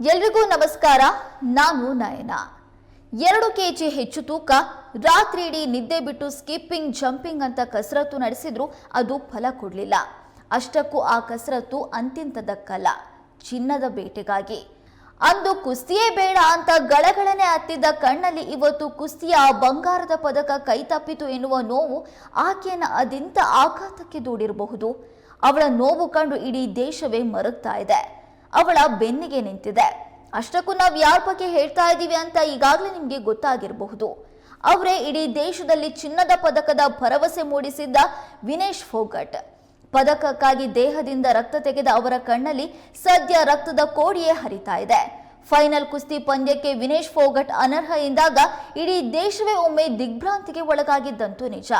ಎಲ್ರಿಗೂ ನಮಸ್ಕಾರ. ನಾನು ನಯನ. ಎರಡು ಕೆ ಜಿ ಹೆಚ್ಚು ತೂಕ, ರಾತ್ರಿ ಇಡೀ ನಿದ್ದೆ ಬಿಟ್ಟು ಸ್ಕಿಪ್ಪಿಂಗ್, ಜಂಪಿಂಗ್ ಅಂತ ಕಸರತ್ತು ನಡೆಸಿದ್ರು ಅದು ಫಲ ಕೊಡಲಿಲ್ಲ. ಅಷ್ಟಕ್ಕೂ ಆ ಕಸರತ್ತು ಅಂತಿಂತದಕ್ಕಲ್ಲ, ಚಿನ್ನದ ಬೇಟೆಗಾಗಿ. ಅಂದು ಕುಸ್ತಿಯೇ ಬೇಡ ಅಂತ ಗಳಗಳನೆ ಹತ್ತಿದ್ದ ಕಣ್ಣಲ್ಲಿ ಇವತ್ತು ಕುಸ್ತಿಯ ಬಂಗಾರದ ಪದಕ ಕೈತಪ್ಪಿತು ಎನ್ನುವ ನೋವು ಆಕೆಯನ್ನ ಅದೆಂತ ಆಘಾತಕ್ಕೆ ದೂಡಿರಬಹುದು. ಅವಳ ನೋವು ಕಂಡು ಇಡೀ ದೇಶವೇ ಮರುಗ್ತಾ ಇದೆ. ಅವಳ ಬೆನ್ನಿಗೆ ನಿಂತಿದೆ. ಅಷ್ಟಕ್ಕೂ ನಾವು ಯಾರ ಬಗ್ಗೆ ಹೇಳ್ತಾ ಇದ್ದೀವಿ ಅಂತ ಈಗಾಗಲೇ ನಿಮಗೆ ಗೊತ್ತಾಗಿರಬಹುದು. ಅವರೇ ಇಡೀ ದೇಶದಲ್ಲಿ ಚಿನ್ನದ ಪದಕದ ಭರವಸೆ ಮೂಡಿಸಿದ್ದ ವಿನೇಶ್ ಫೋಗಟ್. ಪದಕಕ್ಕಾಗಿ ದೇಹದಿಂದ ರಕ್ತ ತೆಗೆದ ಅವರ ಕಣ್ಣಲ್ಲಿ ಸದ್ಯ ರಕ್ತದ ಕೋಡಿಯೇ ಹರಿತಾ ಇದೆ. ಫೈನಲ್ ಕುಸ್ತಿ ಪಂದ್ಯಕ್ಕೆ ವಿನೇಶ್ ಫೋಗಟ್ ಅನರ್ಹ ಎಂದಾಗ ಇಡೀ ದೇಶವೇ ಒಮ್ಮೆ ದಿಗ್ಭ್ರಾಂತಿಗೆ ಒಳಗಾಗಿದ್ದಂತೂ ನಿಜ.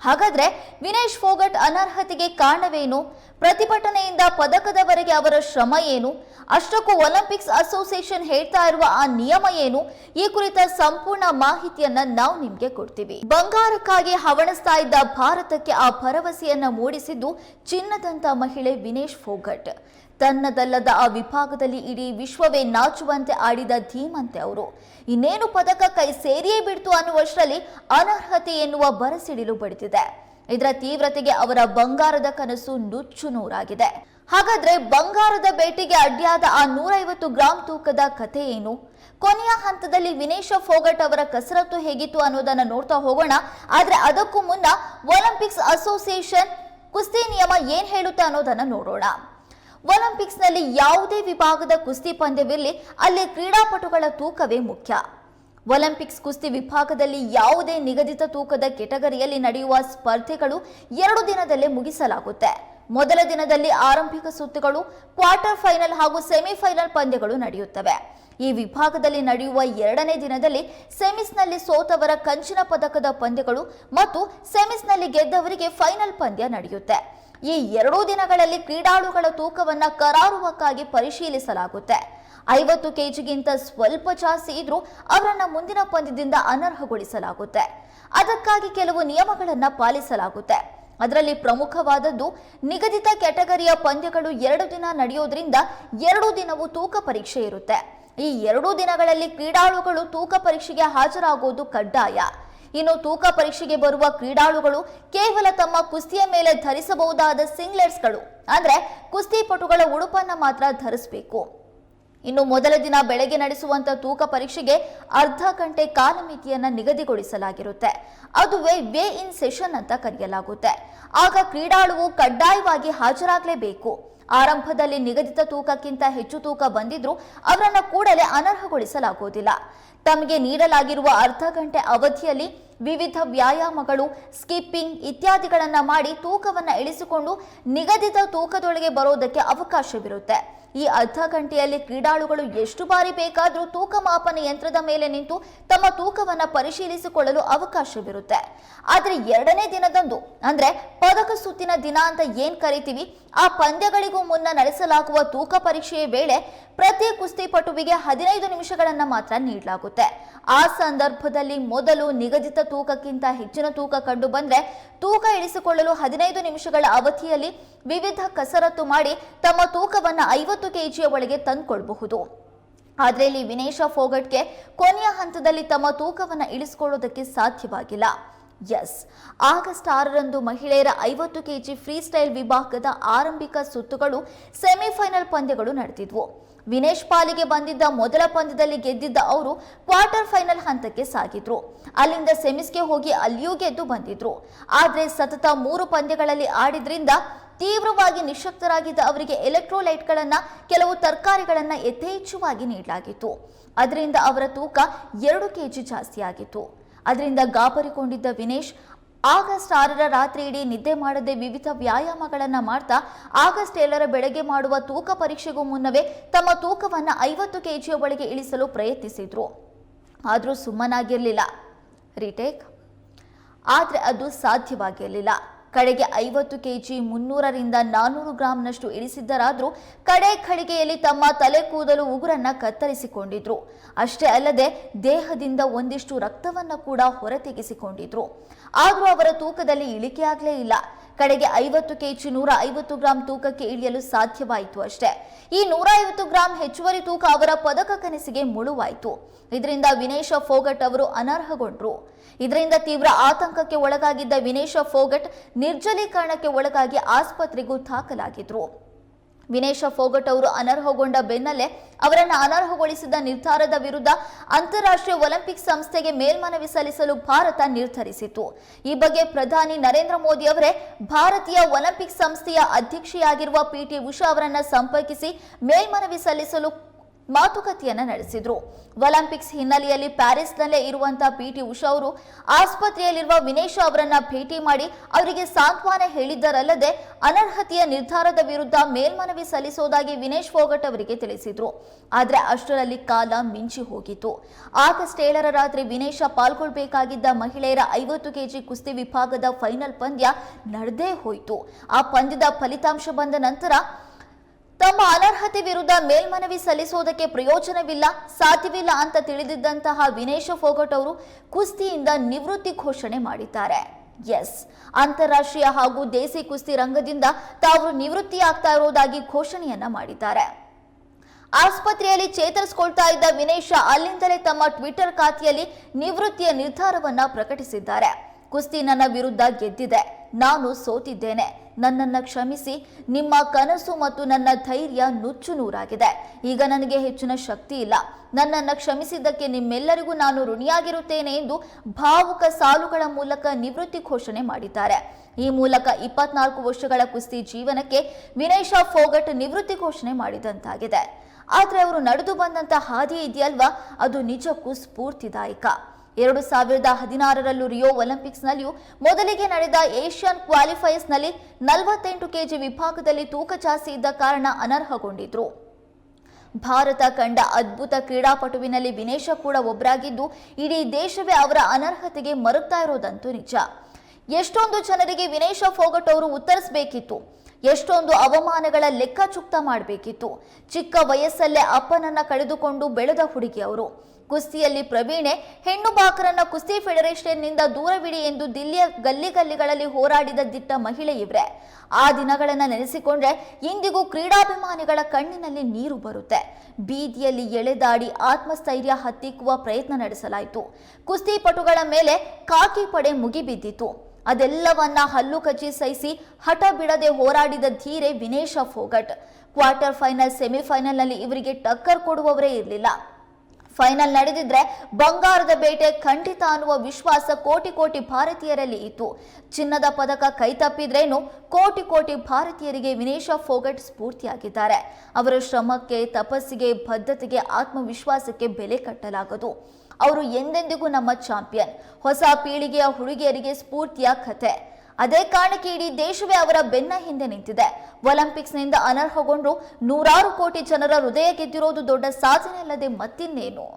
ಹಾಗಾದ್ರೆ ವಿನೇಶ್ ಫೋಗಟ್ ಅನರ್ಹತೆಗೆ ಕಾರಣವೇನು? ಪ್ರತಿಭಟನೆಯಿಂದ ಪದಕದವರೆಗೆ ಅವರ ಶ್ರಮ ಏನು? ಅಷ್ಟಕ್ಕೂ ಒಲಿಂಪಿಕ್ಸ್ ಅಸೋಸಿಯೇಷನ್ ಹೇಳ್ತಾ ಇರುವ ಆ ನಿಯಮ ಏನು? ಈ ಕುರಿತ ಸಂಪೂರ್ಣ ಮಾಹಿತಿಯನ್ನ ನಾವು ನಿಮ್ಗೆ ಕೊಡ್ತೀವಿ. ಬಂಗಾರಕ್ಕಾಗಿ ಹವಣಿಸ್ತಾ ಇದ್ದ ಭಾರತಕ್ಕೆ ಆ ಭರವಸೆಯನ್ನ ಮೂಡಿಸಿದ್ದು ಚಿನ್ನದಂತ ಮಹಿಳೆ ವಿನೇಶ್ ಫೋಗಟ್. ತನ್ನದಲ್ಲದ ಆ ವಿಭಾಗದಲ್ಲಿ ಇಡೀ ವಿಶ್ವವೇ ನಾಚುವಂತೆ ಆಡಿದ ಧೀಮಂತೆ ಅವರು. ಇನ್ನೇನು ಪದಕ ಕೈ ಸೇರಿಯೇ ಬಿಡ್ತು ಅನ್ನುವಷ್ಟರಲ್ಲಿ ಅನರ್ಹತೆ ಎನ್ನುವ ಬರಸಿಡಿಲು ಬಡಿದಿದೆ. ಇದರ ತೀವ್ರತೆಗೆ ಅವರ ಬಂಗಾರದ ಕನಸು ನುಚ್ಚು ನೂರಾಗಿದೆ. ಹಾಗಾದ್ರೆ ಬಂಗಾರದ ಬೇಟೆಗೆ ಅಡ್ಡಿಯಾದ ಆ ನೂರೈವತ್ತು ಗ್ರಾಂ ತೂಕದ ಕಥೆ ಏನು? ಕೊನೆಯ ಹಂತದಲ್ಲಿ ವಿನೇಶ ಫೋಗಟ್ ಅವರ ಕಸರತ್ತು ಹೇಗಿತ್ತು ಅನ್ನೋದನ್ನ ನೋಡ್ತಾ ಹೋಗೋಣ. ಆದ್ರೆ ಅದಕ್ಕೂ ಮುನ್ನ ಒಲಿಂಪಿಕ್ಸ್ ಅಸೋಸಿಯೇಷನ್ ಕುಸ್ತಿ ನಿಯಮ ಏನ್ ಹೇಳುತ್ತೆ ಅನ್ನೋದನ್ನ ನೋಡೋಣ. ಒಲಿಂಪಿಕ್ಸ್ನಲ್ಲಿ ಯಾವುದೇ ವಿಭಾಗದ ಕುಸ್ತಿ ಪಂದ್ಯವಿರಲಿ, ಅಲ್ಲಿ ಕ್ರೀಡಾಪಟುಗಳ ತೂಕವೇ ಮುಖ್ಯ. ಒಲಿಂಪಿಕ್ಸ್ ಕುಸ್ತಿ ವಿಭಾಗದಲ್ಲಿ ಯಾವುದೇ ನಿಗದಿತ ತೂಕದ ಕೆಟಗರಿಯಲ್ಲಿ ನಡೆಯುವ ಸ್ಪರ್ಧೆಗಳು ಎರಡು ದಿನದಲ್ಲೇ ಮುಗಿಸಲಾಗುತ್ತೆ. ಮೊದಲ ದಿನದಲ್ಲಿ ಆರಂಭಿಕ ಸುತ್ತುಗಳು, ಕ್ವಾರ್ಟರ್ ಫೈನಲ್ ಹಾಗೂ ಸೆಮಿಫೈನಲ್ ಪಂದ್ಯಗಳು ನಡೆಯುತ್ತವೆ. ಈ ವಿಭಾಗದಲ್ಲಿ ನಡೆಯುವ ಎರಡನೇ ದಿನದಲ್ಲಿ ಸೆಮಿಸ್ನಲ್ಲಿ ಸೋತವರ ಕಂಚಿನ ಪದಕದ ಪಂದ್ಯಗಳು ಮತ್ತು ಸೆಮಿಸ್ನಲ್ಲಿ ಗೆದ್ದವರಿಗೆ ಫೈನಲ್ ಪಂದ್ಯ ನಡೆಯುತ್ತೆ. ಈ ಎರಡೂ ದಿನಗಳಲ್ಲಿ ಕ್ರೀಡಾಳುಗಳ ತೂಕವನ್ನ ಕರಾರುವಕ್ಕಾಗಿ ಪರಿಶೀಲಿಸಲಾಗುತ್ತೆ. ಐವತ್ತು ಕೆಜಿಗಿಂತ ಸ್ವಲ್ಪ ಜಾಸ್ತಿ ಇದ್ರೂ ಅವರನ್ನ ಮುಂದಿನ ಪಂದ್ಯದಿಂದ ಅನರ್ಹಗೊಳಿಸಲಾಗುತ್ತೆ. ಅದಕ್ಕಾಗಿ ಕೆಲವು ನಿಯಮಗಳನ್ನ ಪಾಲಿಸಲಾಗುತ್ತೆ. ಅದರಲ್ಲಿ ಪ್ರಮುಖವಾದದ್ದು, ನಿಗದಿತ ಕ್ಯಾಟಗರಿಯ ಪಂದ್ಯಗಳು ಎರಡು ದಿನ ನಡೆಯೋದ್ರಿಂದ ಎರಡು ದಿನವೂ ತೂಕ ಪರೀಕ್ಷೆ ಇರುತ್ತೆ. ಈ ಎರಡೂ ದಿನಗಳಲ್ಲಿ ಕ್ರೀಡಾಳುಗಳು ತೂಕ ಪರೀಕ್ಷೆಗೆ ಹಾಜರಾಗುವುದು ಕಡ್ಡಾಯ. ಇನ್ನು ತೂಕ ಪರೀಕ್ಷೆಗೆ ಬರುವ ಕ್ರೀಡಾಳುಗಳು ಕೇವಲ ತಮ್ಮ ಕುಸ್ತಿಯ ಮೇಲೆ ಧರಿಸಬಹುದಾದ ಸಿಂಗ್ಲೆಟ್ಸ್ಗಳು ಅಂದ್ರೆ ಕುಸ್ತಿಪಟುಗಳ ಉಡುಪನ್ನ ಮಾತ್ರ ಧರಿಸಬೇಕು. ಇನ್ನು ಮೊದಲ ದಿನ ಬೆಳಗ್ಗೆ ನಡೆಸುವಂತ ತೂಕ ಪರೀಕ್ಷೆಗೆ ಅರ್ಧ ಗಂಟೆ ಕಾಲಮಿತಿಯನ್ನ ನಿಗದಿಗೊಳಿಸಲಾಗಿರುತ್ತೆ. ಅದುವೇ ವೇ ಇನ್ ಸೆಷನ್ ಅಂತ ಕರೆಯಲಾಗುತ್ತೆ. ಆಗ ಕ್ರೀಡಾಳುವು ಕಡ್ಡಾಯವಾಗಿ ಹಾಜರಾಗಲೇಬೇಕು. ಆರಂಭದಲ್ಲಿ ನಿಗದಿತ ತೂಕಕ್ಕಿಂತ ಹೆಚ್ಚು ತೂಕ ಬಂದಿದ್ರು ಅವರನ್ನು ಕೂಡಲೇ ಅನರ್ಹಗೊಳಿಸಲಾಗುವುದಿಲ್ಲ. ತಮಗೆ ನೀಡಲಾಗಿರುವ ಅರ್ಧ ಗಂಟೆ ಅವಧಿಯಲ್ಲಿ ವಿವಿಧ ವ್ಯಾಯಾಮಗಳು, ಸ್ಕಿಪ್ಪಿಂಗ್ ಇತ್ಯಾದಿಗಳನ್ನು ಮಾಡಿ ತೂಕವನ್ನು ಇಳಿಸಿಕೊಂಡು ನಿಗದಿತ ತೂಕದೊಳಗೆ ಬರೋದಕ್ಕೆ ಅವಕಾಶವಿರುತ್ತೆ. ಈ ಅರ್ಧ ಗಂಟೆಯಲ್ಲಿ ಕ್ರೀಡಾಳುಗಳು ಎಷ್ಟು ಬಾರಿ ಬೇಕಾದರೂ ತೂಕ ಮಾಪನ ಯಂತ್ರದ ಮೇಲೆ ನಿಂತು ತಮ್ಮ ತೂಕವನ್ನು ಪರಿಶೀಲಿಸಿಕೊಳ್ಳಲು ಅವಕಾಶವಿರುತ್ತೆ. ಆದರೆ ಎರಡನೇ ದಿನದಂದು, ಅಂದರೆ ಪದಕ ಸುತ್ತಿನ ದಿನ ಅಂತ ಏನು ಕರಿತೀವಿ, ಆ ಪಂದ್ಯಗಳಿಗೂ ಮುನ್ನ ನಡೆಸಲಾಗುವ ತೂಕ ಪರೀಕ್ಷೆಯ ವೇಳೆ ಪ್ರತಿ ಕುಸ್ತಿಪಟುವಿಗೆ ಹದಿನೈದು ನಿಮಿಷಗಳನ್ನು ಮಾತ್ರ ನೀಡಲಾಗುತ್ತೆ. ಆ ಸಂದರ್ಭದಲ್ಲಿ ಮೊದಲು ನಿಗದಿತ ತೂಕಕ್ಕಿಂತ ಹೆಚ್ಚಿನ ತೂಕ ಕಂಡು ಬಂದ್ರೆ ತೂಕ ಇಳಿಸಿಕೊಳ್ಳಲು ಹದಿನೈದು ನಿಮಿಷಗಳ ಅವಧಿಯಲ್ಲಿ ವಿವಿಧ ಕಸರತ್ತು ಮಾಡಿ ತಮ್ಮ ತೂಕವನ್ನು ಐವತ್ತು ಕೆಜಿಯ ಒಳಗೆ ತಂದ್ಕೊಳ್ಬಹುದು. ಆದ್ರೆ ಇಲ್ಲಿ ವಿನೇಶ ಫೋಗಟ್ಗೆ ಕೊನೆಯ ಹಂತದಲ್ಲಿ ತಮ್ಮ ತೂಕವನ್ನು ಇಳಿಸಿಕೊಳ್ಳೋದಕ್ಕೆ ಸಾಧ್ಯವಾಗಿಲ್ಲ. ಎಸ್ ಆಗಸ್ಟ್ ಆರರಂದು ಮಹಿಳೆಯರ ಐವತ್ತು ಕೆಜಿ ಫ್ರೀ ಸ್ಟೈಲ್ ವಿಭಾಗದ ಆರಂಭಿಕ ಸುತ್ತುಗಳು ಸೆಮಿಫೈನಲ್ ಪಂದ್ಯಗಳು ನಡೆದಿದ್ವು. ವಿನೇಶ್ ಪಾಲಿಗೆ ಬಂದಿದ್ದ ಮೊದಲ ಪಂದ್ಯದಲ್ಲಿ ಗೆದ್ದಿದ್ದ ಅವರು ಕ್ವಾರ್ಟರ್ ಫೈನಲ್ ಹಂತಕ್ಕೆ ಸಾಗಿದ್ರು. ಅಲ್ಲಿಂದ ಸೆಮಿಸ್ಗೆ ಹೋಗಿ ಅಲ್ಲಿಯೂ ಗೆದ್ದು ಬಂದಿದ್ರು. ಆದರೆ ಸತತ ಮೂರು ಪಂದ್ಯಗಳಲ್ಲಿ ಆಡಿದ್ರಿಂದ ತೀವ್ರವಾಗಿ ನಿಶಕ್ತರಾಗಿದ್ದ ಅವರಿಗೆ ಎಲೆಕ್ಟ್ರೋಲೈಟ್ಗಳನ್ನ ಕೆಲವು ತರಕಾರಿಗಳನ್ನ ಯಥೇಚ್ಛವಾಗಿ ನೀಡಲಾಗಿತ್ತು. ಅದರಿಂದ ಅವರ ತೂಕ ಎರಡು ಕೆಜಿ ಜಾಸ್ತಿ ಆಗಿತ್ತು ಅದರಿಂದ ಗಾಬರಿಕೊಂಡಿದ್ದ ವಿನೇಶ್, ಆಗಸ್ಟ್ ಆರರ ರಾತ್ರಿ ಇಡೀ ನಿದ್ದೆ ಮಾಡದೆ ವಿವಿಧ ವ್ಯಾಯಾಮಗಳನ್ನು ಮಾಡ್ತಾ ಆಗಸ್ಟ್ ಏಳರ ಬೆಳಗ್ಗೆ ಮಾಡುವ ತೂಕ ಪರೀಕ್ಷೆಗೂ ಮುನ್ನವೇ ತಮ್ಮ ತೂಕವನ್ನು ಐವತ್ತು ಕೆಜಿಯ ಒಳಗೆ ಇಳಿಸಲು ಪ್ರಯತ್ನಿಸಿದ್ರು. ಆದರೂ ಸುಮ್ಮನಾಗಿರಲಿಲ್ಲ. ರಿಟೇಕ್. ಆದರೆ ಅದು ಸಾಧ್ಯವಾಗಿರಲಿಲ್ಲ. ಕಡೆಗೆ ಐವತ್ತು ಕೆಜಿ ಮುನ್ನೂರರಿಂದ ನಾನೂರು ಗ್ರಾಂನಷ್ಟು ಇಳಿಸಿದ್ದರಾದರೂ ಕಡೆ ಖಳಿಗೆಯಲ್ಲಿ ತಮ್ಮ ತಲೆ ಕೂದಲು ಉಗುರನ್ನ ಕತ್ತರಿಸಿಕೊಂಡಿದ್ರು. ಅಷ್ಟೇ ಅಲ್ಲದೆ ದೇಹದಿಂದ ಒಂದಿಷ್ಟು ರಕ್ತವನ್ನ ಕೂಡ ಹೊರತೆಗೆಸಿಕೊಂಡಿದ್ರು. ಆದರೂ ಅವರ ತೂಕದಲ್ಲಿ ಇಳಿಕೆಯಾಗಲೇ ಇಲ್ಲ. ಕಡೆಗೆ ಐವತ್ತು ಕೆಜಿ ನೂರ ಐವತ್ತು ಗ್ರಾಂ ತೂಕಕ್ಕೆ ಇಳಿಯಲು ಸಾಧ್ಯವಾಯಿತು ಅಷ್ಟೇ. ಈ ನೂರ ಐವತ್ತು ಗ್ರಾಂ ಹೆಚ್ಚುವರಿ ತೂಕ ಅವರ ಪದಕ ಕನಸಿಗೆ ಮುಳುವಾಯಿತು. ಇದರಿಂದ ವಿನೇಶ ಫೋಗಟ್ ಅವರು ಅನರ್ಹಗೊಂಡ್ರು. ಇದರಿಂದ ತೀವ್ರ ಆತಂಕಕ್ಕೆ ಒಳಗಾಗಿದ್ದ ವಿನೇಶ ಫೋಗಟ್ ನಿರ್ಜಲೀಕರಣಕ್ಕೆ ಒಳಗಾಗಿ ಆಸ್ಪತ್ರೆಗೂ ದಾಖಲಾಗಿದ್ರು. ವಿನೇಶ ಫೋಗಟ್ ಅವರು ಅನರ್ಹಗೊಂಡ ಬೆನ್ನಲ್ಲೇ ಅವರನ್ನು ಅನರ್ಹಗೊಳಿಸಿದ ನಿರ್ಧಾರದ ವಿರುದ್ಧ ಅಂತಾರಾಷ್ಟ್ರೀಯ ಒಲಿಂಪಿಕ್ ಸಂಸ್ಥೆಗೆ ಮೇಲ್ಮನವಿ ಸಲ್ಲಿಸಲು ಭಾರತ ನಿರ್ಧರಿಸಿತು. ಈ ಬಗ್ಗೆ ಪ್ರಧಾನಿ ನರೇಂದ್ರ ಮೋದಿ ಅವರೇ ಭಾರತೀಯ ಒಲಿಂಪಿಕ್ ಸಂಸ್ಥೆಯ ಅಧ್ಯಕ್ಷೆಯಾಗಿರುವ ಪಿಟಿ ಉಷಾ ಅವರನ್ನು ಸಂಪರ್ಕಿಸಿ ಮೇಲ್ಮನವಿ ಸಲ್ಲಿಸಲು ಮಾತುಕತೆಯನ್ನ ನಡೆಸಿದ್ರು. ಒಲಿಂಪಿಕ್ಸ್ ಹಿನ್ನೆಲೆಯಲ್ಲಿ ಪ್ಯಾರಿಸ್ನಲ್ಲೇ ಇರುವಂತಹ ಪಿಟಿ ಉಷಾ ಅವರು ಆಸ್ಪತ್ರೆಯಲ್ಲಿರುವ ವಿನೇಶ ಅವರನ್ನ ಭೇಟಿ ಮಾಡಿ ಅವರಿಗೆ ಸಾಂತ್ವನ ಹೇಳಿದ್ದರಲ್ಲದೆ ಅನರ್ಹತೆಯ ನಿರ್ಧಾರದ ವಿರುದ್ಧ ಮೇಲ್ಮನವಿ ಸಲ್ಲಿಸೋದಾಗಿ ವಿನೇಶ್ ಫೋಗಟ್ ಅವರಿಗೆ ತಿಳಿಸಿದ್ರು. ಆದ್ರೆ ಅಷ್ಟರಲ್ಲಿ ಕಾಲ ಮಿಂಚಿ ಹೋಗಿತ್ತು. ಆಗಸ್ಟ್ ಏಳರ ರಾತ್ರಿ ವಿನೇಶ ಪಾಲ್ಗೊಳ್ಬೇಕಾಗಿದ್ದ ಮಹಿಳೆಯರ ಐವತ್ತು ಕೆಜಿ ಕುಸ್ತಿ ವಿಭಾಗದ ಫೈನಲ್ ಪಂದ್ಯ ನಡೆದೇ ಹೋಯಿತು. ಆ ಪಂದ್ಯದ ಫಲಿತಾಂಶ ಬಂದ ನಂತರ ತಮ್ಮ ಅನರ್ಹತೆ ವಿರುದ್ಧ ಮೇಲ್ಮನವಿ ಸಲ್ಲಿಸುವುದಕ್ಕೆ ಪ್ರಯೋಜನವಿಲ್ಲ, ಸಾಧ್ಯವಿಲ್ಲ ಅಂತ ತಿಳಿದಿದ್ದಂತಹ ವಿನೇಶ ಫೋಗಟ್ ಅವರು ಕುಸ್ತಿಯಿಂದ ನಿವೃತ್ತಿ ಘೋಷಣೆ ಮಾಡಿದ್ದಾರೆ. ಎಸ್, ಅಂತಾರಾಷ್ಟ್ರೀಯ ಹಾಗೂ ದೇಸಿ ಕುಸ್ತಿ ರಂಗದಿಂದ ತಾವು ನಿವೃತ್ತಿಯಾಗ್ತಾ ಇರುವುದಾಗಿ ಘೋಷಣೆಯನ್ನ ಮಾಡಿದ್ದಾರೆ. ಆಸ್ಪತ್ರೆಯಲ್ಲಿ ಚೇತರಿಸಿಕೊಳ್ತಾ ಇದ್ದ ವಿನೇಶ ಅಲ್ಲಿಂದಲೇ ತಮ್ಮ ಟ್ವಿಟರ್ ಖಾತೆಯಲ್ಲಿ ನಿವೃತ್ತಿಯ ನಿರ್ಧಾರವನ್ನ ಪ್ರಕಟಿಸಿದ್ದಾರೆ. ಕುಸ್ತಿ ನನ್ನ ವಿರುದ್ಧ ಗೆದ್ದಿದೆ. ನಾನು ಸೋತಿದ್ದೇನೆ. ನನ್ನನ್ನು ಕ್ಷಮಿಸಿ. ನಿಮ್ಮ ಕನಸು ಮತ್ತು ನನ್ನ ಧೈರ್ಯ ನುಚ್ಚು ನೂರಾಗಿದೆ. ಈಗ ನನಗೆ ಹೆಚ್ಚಿನ ಶಕ್ತಿ ಇಲ್ಲ. ನನ್ನನ್ನು ಕ್ಷಮಿಸಿದ್ದಕ್ಕೆ ನಿಮ್ಮೆಲ್ಲರಿಗೂ ನಾನು ಋಣಿಯಾಗಿರುತ್ತೇನೆ ಎಂದು ಭಾವುಕ ಸಾಲುಗಳ ಮೂಲಕ ನಿವೃತ್ತಿ ಘೋಷಣೆ ಮಾಡಿದ್ದಾರೆ. ಈ ಮೂಲಕ ಇಪ್ಪತ್ನಾಲ್ಕು ವರ್ಷಗಳ ಕುಸ್ತಿ ಜೀವನಕ್ಕೆ ವಿನೇಶ ಫೋಗಟ್ ನಿವೃತ್ತಿ ಘೋಷಣೆ ಮಾಡಿದಂತಾಗಿದೆ. ಆದರೆ ಅವರು ನಡೆದು ಬಂದಂಥ ಹಾದಿ ಇದೆಯಲ್ವಾ? ಅದು ನಿಜಕ್ಕೂ ಸ್ಫೂರ್ತಿದಾಯಕ. ಎರಡು ಸಾವಿರದ ಹದಿನಾರರಲ್ಲೂ ರಿಯೋ ಒಲಿಂಪಿಕ್ಸ್ನಲ್ಲಿಯೂ ಮೊದಲಿಗೆ ನಡೆದ ಏಷ್ಯನ್ ಕ್ವಾಲಿಫೈಯರ್ಸ್ನಲ್ಲಿ ನಲವತ್ತೆಂಟು ಕೆಜಿ ವಿಭಾಗದಲ್ಲಿ ತೂಕ ಜಾಸ್ತಿ ಇದ್ದ ಕಾರಣ ಅನರ್ಹಗೊಂಡಿದ್ರು. ಭಾರತ ಕಂಡ ಅದ್ಭುತ ಕ್ರೀಡಾಪಟುವಿನಲ್ಲಿ ವಿನೇಶ ಕೂಡ ಒಬ್ಬರಾಗಿದ್ದು ಇಡೀ ದೇಶವೇ ಅವರ ಅನರ್ಹತೆಗೆ ಮರುಗ್ತಾ ಇರೋದಂತೂ ನಿಜ. ಎಷ್ಟೊಂದು ಜನರಿಗೆ ವಿನೇಶ ಫೋಗಟ್ ಅವರು ಉತ್ತರಿಸಬೇಕಿತ್ತು. ಎಷ್ಟೊಂದು ಅವಮಾನಗಳ ಲೆಕ್ಕಚುಕ್ತ ಮಾಡಬೇಕಿತ್ತು. ಚಿಕ್ಕ ವಯಸ್ಸಲ್ಲೇ ಅಪ್ಪನನ್ನ ಕಳೆದುಕೊಂಡು ಬೆಳೆದ ಹುಡುಗಿ ಅವರು. ಕುಸ್ತಿಯಲ್ಲಿ ಪ್ರವೀಣೆ, ಹೆಣ್ಣು ಬಾಕರನ್ನ ಕುಸ್ತಿ ಫೆಡರೇಷನ್ನಿಂದ ದೂರವಿಡಿ ಎಂದು ದಿಲ್ಲಿಯ ಗಲ್ಲಿ ಗಲ್ಲಿಗಳಲ್ಲಿ ಹೋರಾಡಿದ ದಿಟ್ಟ ಮಹಿಳೆ ಇವ್ರೆ. ಆ ದಿನಗಳನ್ನು ನೆನೆಸಿಕೊಂಡ್ರೆ ಇಂದಿಗೂ ಕ್ರೀಡಾಭಿಮಾನಿಗಳ ಕಣ್ಣಿನಲ್ಲಿ ನೀರು ಬರುತ್ತೆ. ಬೀದಿಯಲ್ಲಿ ಎಳೆದಾಡಿ ಆತ್ಮಸ್ಥೈರ್ಯ ಹತ್ತಿಕ್ಕುವ ಪ್ರಯತ್ನ ನಡೆಸಲಾಯಿತು. ಕುಸ್ತಿಪಟುಗಳ ಮೇಲೆ ಕಾಕಿ ಪಡೆ ಮುಗಿಬಿದ್ದಿತು ಅದೆಲ್ಲವನ್ನ ಹಲ್ಲು ಕಚ್ಚಿ ಸಹಿಸಿ ಹಠ ಬಿಡದೆ ಹೋರಾಡಿದ ಧೀರೆ ವಿನೇಶ ಫೋಗಟ್. ಕ್ವಾರ್ಟರ್ ಫೈನಲ್, ಸೆಮಿಫೈನಲ್ನಲ್ಲಿ ಇವರಿಗೆ ಟಕ್ಕರ್ ಕೊಡುವವರೇ ಇರಲಿಲ್ಲ. ಫೈನಲ್ ನಡೆದಿದ್ರೆ ಬಂಗಾರದ ಬೇಟೆ ಖಂಡಿತ ಅನ್ನುವ ವಿಶ್ವಾಸ ಕೋಟಿ ಕೋಟಿ ಭಾರತೀಯರಲ್ಲಿ ಇತ್ತು. ಚಿನ್ನದ ಪದಕ ಕೈತಪ್ಪಿದ್ರೇನು ಕೋಟಿ ಕೋಟಿ ಭಾರತೀಯರಿಗೆ ವಿನೇಶ ಫೋಗಟ್ ಸ್ಫೂರ್ತಿಯಾಗಿದ್ದಾರೆ. ಅವರ ಶ್ರಮಕ್ಕೆ, ತಪಸ್ಸಿಗೆ, ಬದ್ಧತೆಗೆ, ಆತ್ಮವಿಶ್ವಾಸಕ್ಕೆ ಬೆಲೆ ಕಟ್ಟಲಾಗದು. ಅವರು ಎಂದೆಂದಿಗೂ ನಮ್ಮ ಚಾಂಪಿಯನ್. ಹೊಸ ಪೀಳಿಗೆಯ ಹುಡುಗಿಯರಿಗೆ ಸ್ಫೂರ್ತಿಯ ಕಥೆ. ಅದೇ ಕಾರಣಕ್ಕೆ ಇಡೀ ದೇಶವೇ ಅವರ ಬೆನ್ನ ಹಿಂದೆ ನಿಂತಿದೆ. ಒಲಿಂಪಿಕ್ಸ್ನಿಂದ ಅನರ್ಹಗೊಂಡು ನೂರಾರು ಕೋಟಿ ಜನರ ಹೃದಯ ಗೆದ್ದಿರೋದು ದೊಡ್ಡ ಸಾಧನೆ ಅಲ್ಲದೆ ಮತ್ತಿನ್ನೇನು?